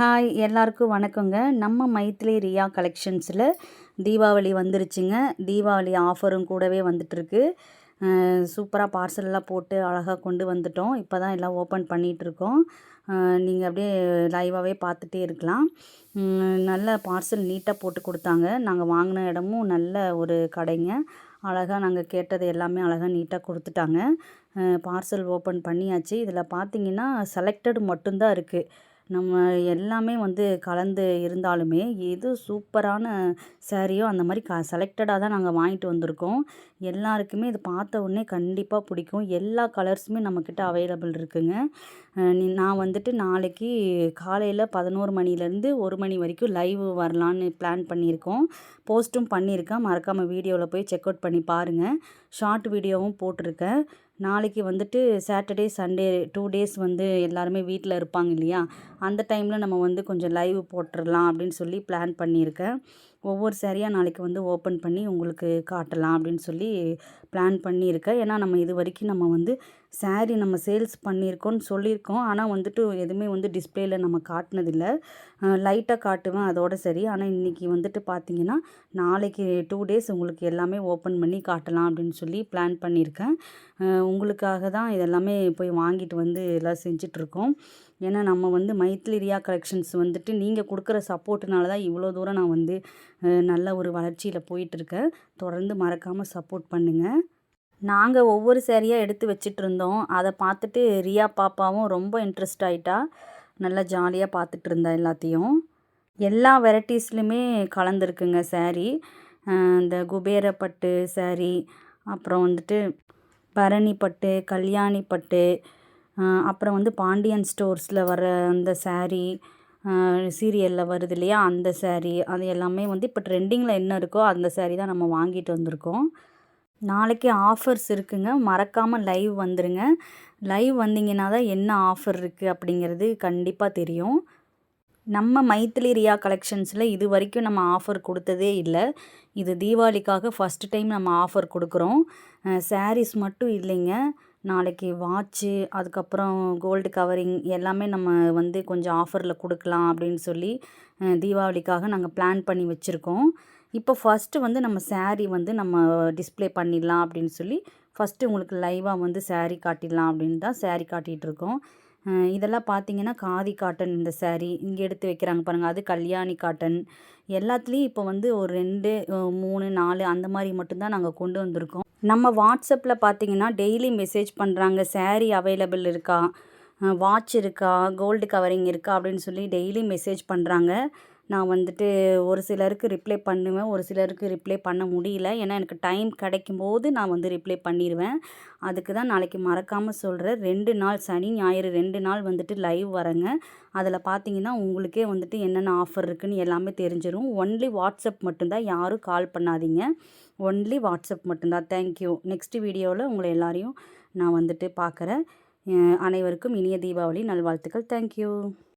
Hi எல்லாருக்கும் வணக்கங்க. நம்ம மைத்லி ரியா கலெக்ஷன்ஸில் தீபாவளி வந்துருச்சுங்க. தீபாவளி ஆஃபரும் கூடவே வந்துட்டுருக்கு. சூப்பராக பார்சல்லாம் போட்டு அழகாக கொண்டு வந்துட்டோம். இப்போ தான் எல்லாம் ஓப்பன் பண்ணிகிட்ருக்கோம் நீங்கள் அப்படியே லைவாகவே பார்த்துட்டே இருக்கலாம். நல்ல பார்சல் நீட்டாக போட்டு கொடுத்தாங்க. நாங்கள் வாங்கின இடமும் நல்ல ஒரு கடைங்க. அழகாக நாங்கள் கேட்டது எல்லாமே அழகாக நீட்டாக கொடுத்துட்டாங்க. பார்சல் ஓப்பன் பண்ணியாச்சு. இதில் பார்த்தீங்கன்னா செலக்டட் மட்டும்தான் இருக்குது நம்ம எல்லாமே வந்து கலந்து இருந்தாலுமே எது சூப்பரான சேரீயோ அந்த மாதிரி க செலக்டடாக தான் நாங்கள் வாங்கிட்டு வந்திருக்கோம். எல்லாருக்குமே இது பார்த்த உடனே கண்டிப்பாக பிடிக்கும். எல்லா கலர்ஸுமே நம்மக்கிட்ட அவைலபிள் இருக்குங்க. நான் வந்துட்டு நாளைக்கு காலையில் பதினோரு மணிலேருந்து ஒரு மணி வரைக்கும் லைவ் வரலான்னு பிளான் பண்ணியிருக்கோம். போஸ்ட்டும் பண்ணியிருக்கேன். மறக்காமல் வீடியோவில் போய் செக் அவுட் பண்ணி பாருங்கள் ஷார்ட் வீடியோவும் போட்டிருக்கேன். நாளைக்கு வந்துட்டு சாட்டர்டே சண்டே டூ டேஸ் வந்து எல்லாருமே வீட்டில் இருப்பாங்க இல்லையா? அந்த டைமில் நம்ம வந்து கொஞ்சம் லைவ் போட்டுடலாம் அப்படின்னு சொல்லி பிளான் பண்ணியிருக்கேன். ஒவ்வொரு சேரீயாக நாளைக்கு வந்து ஓப்பன் பண்ணி உங்களுக்கு காட்டலாம் அப்படின்னு சொல்லி பிளான் பண்ணியிருக்கேன். ஏன்னா நம்ம இது வரைக்கும் நம்ம வந்து சாரீ நம்ம சேல்ஸ் பண்ணியிருக்கோம்னு சொல்லியிருக்கோம். ஆனால் வந்துட்டு எதுவுமே வந்து டிஸ்பிளேயில் நம்ம காட்டினதில்லை. லைட்டாக காட்டுவேன் அதோட சரி ஆனால் இன்றைக்கி வந்துட்டு பார்த்தீங்கன்னா நாளைக்கு டூ டேஸ் உங்களுக்கு எல்லாமே ஓப்பன் பண்ணி காட்டலாம் அப்படின்னு சொல்லி பிளான் பண்ணியிருக்கேன். உங்களுக்காக தான் இதெல்லாமே போய் வாங்கிட்டு வந்து எல்லாம் செஞ்சிட்ருக்கோம் ஏன்னா நம்ம வந்து மைத்லி ரியா கலெக்ஷன்ஸ் வந்துட்டு நீங்கள் கொடுக்குற சப்போர்ட்டுனால தான் இவ்வளோ தூரம் நான் வந்து நல்ல ஒரு வளர்ச்சியில் போயிட்டுருக்கேன். தொடர்ந்து மறக்காமல் சப்போர்ட் பண்ணுங்கள் நாங்கள் ஒவ்வொரு சேரீயாக எடுத்து வச்சிட்டு இருந்தோம் அதை பார்த்துட்டு ரியா பாப்பாவும் ரொம்ப இன்ட்ரெஸ்ட் ஆகிட்டா நல்லா ஜாலியாக பார்த்துட்டு இருந்தா எல்லாத்தையும். எல்லா வெரைட்டிஸ்லையுமே கலந்துருக்குங்க சேரீ இந்த குபேர பட்டு அப்புறம் வந்துட்டு பரணி பட்டு கல்யாணி பட்டு அப்புறம் வந்து பாண்டியன் ஸ்டோர்ஸில் வர அந்த சாரீ சீரியலில் வருது இல்லையா அந்த சாரீ அது எல்லாமே வந்து இப்போ ட்ரெண்டிங்கில் என்ன இருக்கோ அந்த சாரீ தான் நம்ம வாங்கிட்டு வந்திருக்கோம். நாளைக்கு ஆஃபர்ஸ் இருக்குங்க. மறக்காமல் லைவ் வந்துடுங்க லைவ் வந்தீங்கன்னா தான் என்ன ஆஃபர் இருக்குது அப்படிங்கிறது கண்டிப்பாக தெரியும். நம்ம மைத்திலி ரியா கலெக்ஷன்ஸில் இது வரைக்கும் நம்ம ஆஃபர் கொடுத்ததே இல்லை. இது தீபாவளிக்காக ஃபஸ்ட் டைம் நம்ம ஆஃபர் கொடுக்குறோம். சாரீஸ் மட்டும் இல்லைங்க. நாளைக்கு வாட்ச்சு அதுக்கப்புறம் கோல்டு கவரிங் எல்லாமே நம்ம வந்து கொஞ்சம் ஆஃபரில் கொடுக்கலாம் அப்படின்னு சொல்லி தீபாவளிக்காக நாங்கள் பிளான் பண்ணி வச்சுருக்கோம். இப்போ ஃபஸ்ட்டு வந்து நம்ம சேரீ வந்து நம்ம டிஸ்பிளே பண்ணிடலாம் அப்படின்னு சொல்லி ஃபஸ்ட்டு உங்களுக்கு லைவாக வந்து சேரீ காட்டிடலாம் அப்படின்னு தான் சேரீ காட்டிகிட்ருக்கோம் இதெல்லாம் பார்த்தீங்கன்னா காதி காட்டன் இந்த சேரீ இங்கே எடுத்து வைக்கிறாங்க பாருங்கள் அது கல்யாணி காட்டன். எல்லாத்துலேயும் இப்போ வந்து ஒரு ரெண்டு மூணு நாலு அந்த மாதிரி மட்டும்தான் நாங்கள் கொண்டு வந்திருக்கோம். நம்ம வாட்ஸ்அப்பில் பார்த்தீங்கன்னா டெய்லி மெசேஜ் பண்ணுறாங்க சேரீ அவைலபிள் இருக்கா? வாட்ச் இருக்கா? கோல்டு கவரிங் இருக்கா? அப்படின்னு சொல்லி டெய்லி மெசேஜ் பண்ணுறாங்க நான் வந்துட்டு ஒரு சிலருக்கு ரிப்ளை பண்ணுவேன் ஒரு சிலருக்கு ரிப்ளை பண்ண முடியல. ஏன்னா எனக்கு டைம் கிடைக்கும் போது நான் வந்து ரிப்ளை பண்ணிடுவேன் அதுக்கு தான் நாளைக்கு மறக்காமல் சொல்கிறேன் ரெண்டு நாள் சனி ஞாயிறு ரெண்டு நாள் வந்துட்டு லைவ் வரேங்க. அதில் பார்த்தீங்கன்னா உங்களுக்கே வந்துட்டு என்னென்ன ஆஃபர் இருக்குதுன்னு எல்லாமே தெரிஞ்சிடும் ஒன்லி வாட்ஸ்அப் மட்டும்தான் யாரும் கால் பண்ணாதீங்க. ஒன்லி வாட்ஸ்அப் மட்டும்தான். தேங்க்யூ நெக்ஸ்ட் வீடியோவில் உங்களை எல்லாரையும் நான் வந்துட்டு பார்க்குறேன் அனைவருக்கும் இனிய தீபாவளி. நல்வாழ்த்துக்கள். தேங்க்யூ